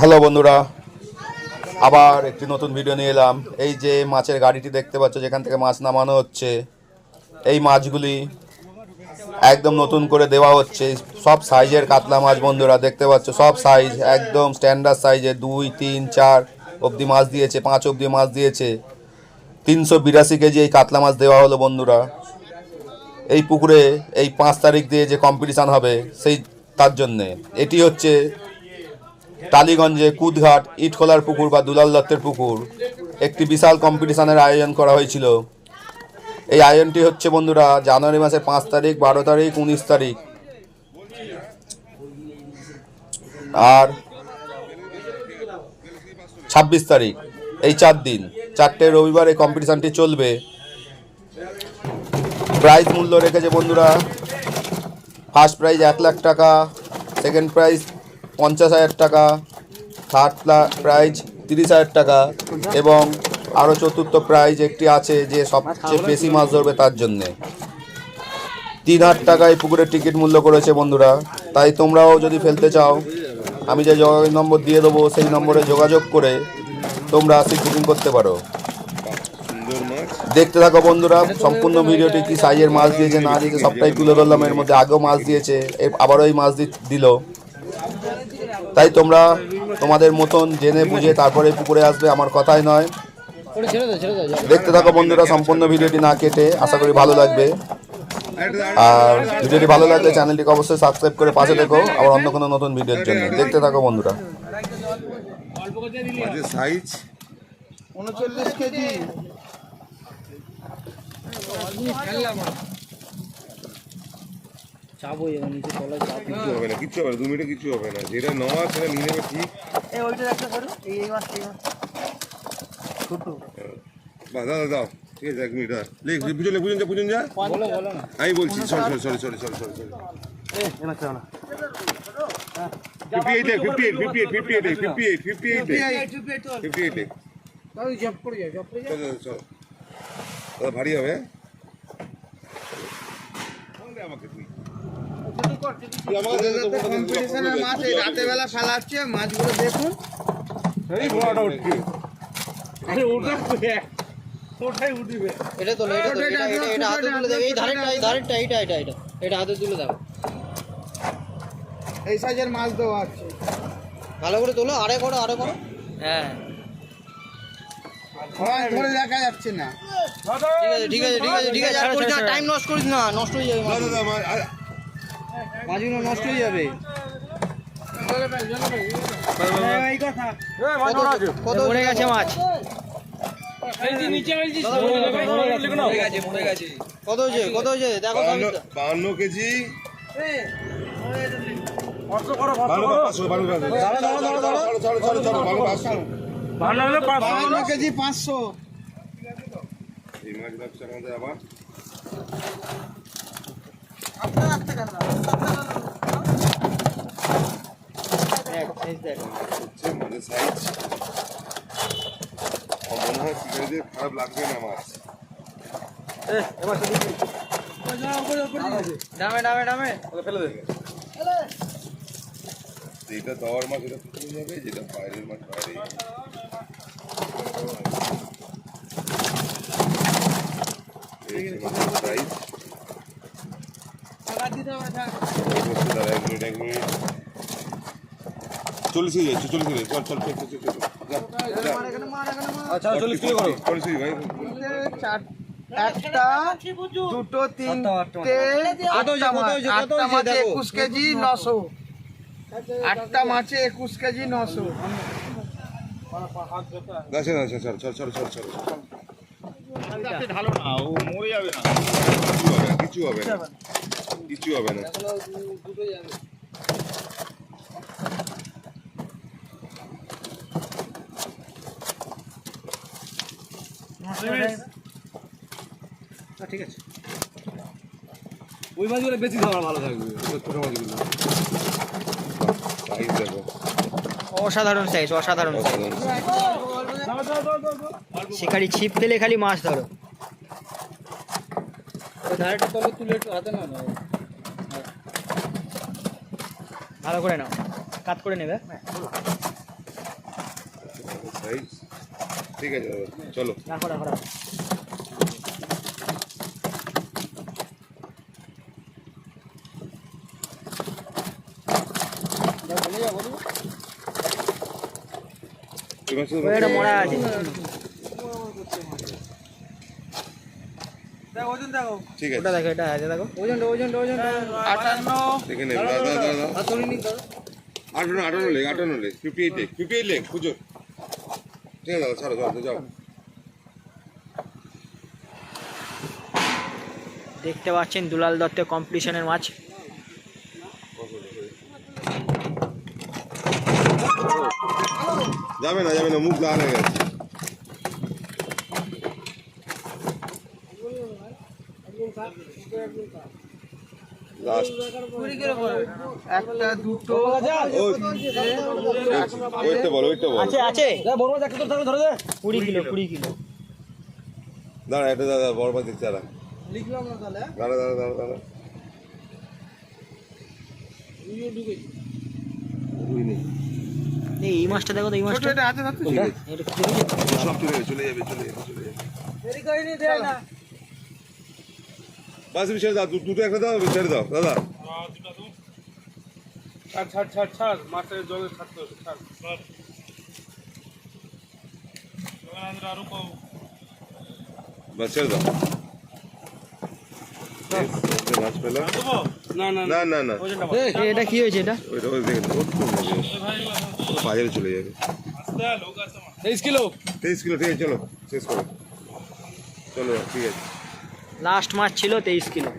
Hello বন্ধুরা, আবার একটি নতুন ভিডিও নিয়ে এলাম। এই যে মাছের গাড়িটি দেখতে পাচ্ছ, যেখান থেকে মাছ নামানো হচ্ছে, এই মাছগুলি একদম নতুন করে দেওয়া হচ্ছে। সব সাইজের কাতলা মাছ বন্ধুরা, দেখতে পাচ্ছ, সব সাইজ একদম স্ট্যান্ডার্ড সাইজে দুই, তিন, চার অবধি মাছ দিয়েছে, পাঁচ অবধি মাছ দিয়েছে। তিনশো বিরাশি কেজি এই কাতলা মাছ দেওয়া হলো বন্ধুরা। এই পুকুরে এই পাঁচ তারিখ দিয়ে যে কম্পিটিশান হবে, সেই, তার জন্যে। এটি হচ্ছে টালিগঞ্জে কুদঘাট, ইটখোলার পুকুর বা দুলাল দত্তের পুকুর একটি বিশাল কম্পিটিশনের আয়োজন করা হয়েছিল। এই আয়োজনটি হচ্ছে বন্ধুরা জানুয়ারি মাসের পাঁচ তারিখ, বারো তারিখ, উনিশ তারিখ। আর ছাব্বিশ তারিখ, এই চার দিন, চারটে রবিবার এই কম্পিটিশনটি চলবে। প্রাইজ মূল্য রেখেছে বন্ধুরা, ফার্স্ট প্রাইজ এক লাখ টাকা, সেকেন্ড প্রাইজ পঞ্চাশ হাজার টাকা থার্ড প্রাইজ তিরিশ হাজার টাকা এবং আরও চতুর্থ প্রাইজ একটি আছে যে সবচেয়ে বেশি মাছ ধরবে তার জন্যে। তিন হাজার টাকায় পুকুরের টিকিট মূল্য করেছে বন্ধুরা। তাই তোমরাও যদি ফেলতে চাও, আমি যে যোগাযোগ নম্বর দিয়ে দেবো, সেই নম্বরে যোগাযোগ করে তোমরা সিট বুকিং করতে পারো। দেখতে থাকো বন্ধুরা, সম্পূর্ণ ভিডিওটি কি সাইজের মাছ দিয়েছে না দিয়েছে, সবটাই তুলে ধরলাম। এর মধ্যে আগেও মাছ দিয়েছে আবারও এই মাছ দিল। তাই তোমরা তোমাদের মতন জেনে বুঝে তারপরে পুকুরে আসবে আমার কথাই নয়। দেখতে থাকো বন্ধুরা সম্পূর্ণ ভিডিওটি না কেটে আশা করি ভালো লাগবে। আর ভিডিওটি ভালো লাগলে চ্যানেলটিকে অবশ্যই সাবস্ক্রাইব করে পাশে দেখো আবার অন্য কোনো নতুন ভিডিওর জন্য। দেখতে থাকো বন্ধুরা। সাইজ উনচল্লিশ কেজি। কিচ্ছু হবে না কিচ্ছু হবে না দু মিনিটে কিচ্ছু হবে না। যেটা নেওয়া সেটা নিয়ে নেবে ঠিক? এই ওইটা একটা করো এই এই মাছটা এই মাছ ছোট। দাদা দাও ঠিক আছে এক মিনিট দাঁড়া লেখ বুঝুন যা বুঝুন যা। বুঝুন যা আমি বলছি sorry sorry sorry sorry sorry sorry sorry. Fifty eight fifty eight fifty eight fifty eight fifty eight fifty eight fifty eight job করে যায় জব করে যায় চলো চলো দাদা ভারী হবে আমাকে তুই তুই আমাকে দে দে তো বড় কম্পিটিশনের মাছ এই রাতে বেলা ফেলা হচ্ছে মাছগুলো দেখুন এটা সাইজের মাছ ভালো করে তোলো আরে করো আরে করো হ্যাঁ দেখা যাচ্ছে না ঠিক আছে ঠিক আছে ঠিক আছে ঠিক আছে টাইম নষ্ট করিস না নষ্ট হয়ে যাবে মাছগুলো নষ্ট হয়ে যাবে। মরে গেছে মাছ। কত হয়েছে? কত হয়েছে? দেখো বাহান্ন কেজি। বাহান্ন কেজি পাঁচশো। এই মাছ ব্যবসা আমাদের আবার। Size দেখ। হচ্ছে মাছের সাইজ মনে হয় শিকারিদের খারাপ লাগবে না মাছ ডামে ডামে ডামে যেটা দেওয়ার মাছ এটা পুকুরে যাবে যেটা বাইরের মাছ বাইরে। সাইজ দাদা এক মিনিট এক মিনিট চল্লিশ চল্লিশ চল চল চল চল চল চল। যা, যা। আচ্ছা চল্লিশ করো চল্লিশ ভাই। একটা দুটো তিনটে আটটা মাছ একুশ কেজি নশো। আটটা মাছে একুশ কেজি নশো। আচ্ছা আচ্ছা চল চল চল চল চল। কিছু হবে না কিছু হবে না কিছু হবে না। ঠিক আছে। ওই মাছগুলো বেশি ধরা ভালো থাকবে ছোট মাছগুলো। সাইজ দেখো। অসাধারণ সাইজ অসাধারণ সাইজ শিকারি ছিপ ফেলে খালি মাছ ধরো। ধারেটা তলে তুলে হাতে না। ভালো করে নাও। কাত করে নেবে। এই ঠিক আছে দাদা চলো। রাখো রাখো রাখো শুধু একটা মরা আছে। ঠিক ওটা দেখো এটা আছে দেখো। ওজনটা ওজনটা ওজনটা আটান্ন। দেখে নেব দাদা দাদা দাদা আটান্ন আটান্ন লেগ আটান্ন leg fifty eight leg fifty eight leg puja দেখতে পাচ্ছেন দুলাল দত্তের কম্পিটিশনের মাছ যাবে না যাবে না মুখ লাল হয়ে গেছে। লাস্ট একটা দুটো ওইটা বলো ওইটা বলো। আছে আছে। কুড়ি কিলো কুড়ি কিলো। দাঁড়া এটা দাদা বড় মাছ দেখছি দাঁড়া। লিখলাম না তাহলে দাঁড়া দাঁড়া দাঁড়া দাঁড়া। এই এই মাছটা দেখো তো এই মাছটা। এটা আছে চলে যাবে চলে যাবে চলে যাবে। দেরি করিনি দেয় না। বাস তুমি ছেড়ে দাও দুটো একটা দাও ছেড়ে দাও দাদা। ছাড় ছাড় ছাড় ছাড় মাছের জলে ছাড়তে হবে ছাড়। ছাড় আরও বাস ছেড়ে দাও। মাছ পেলাম। না না না। না না এটা কি হয়েছে এটা? ওইটা দেখে বাজারে চলে যাবে। তেইশ কিলো। তেইশ কিলো ঠিক আছে চলো শেষ করো। চলো ঠিক আছে। লাস্ট মাছ ছিল তেইশ কিলো।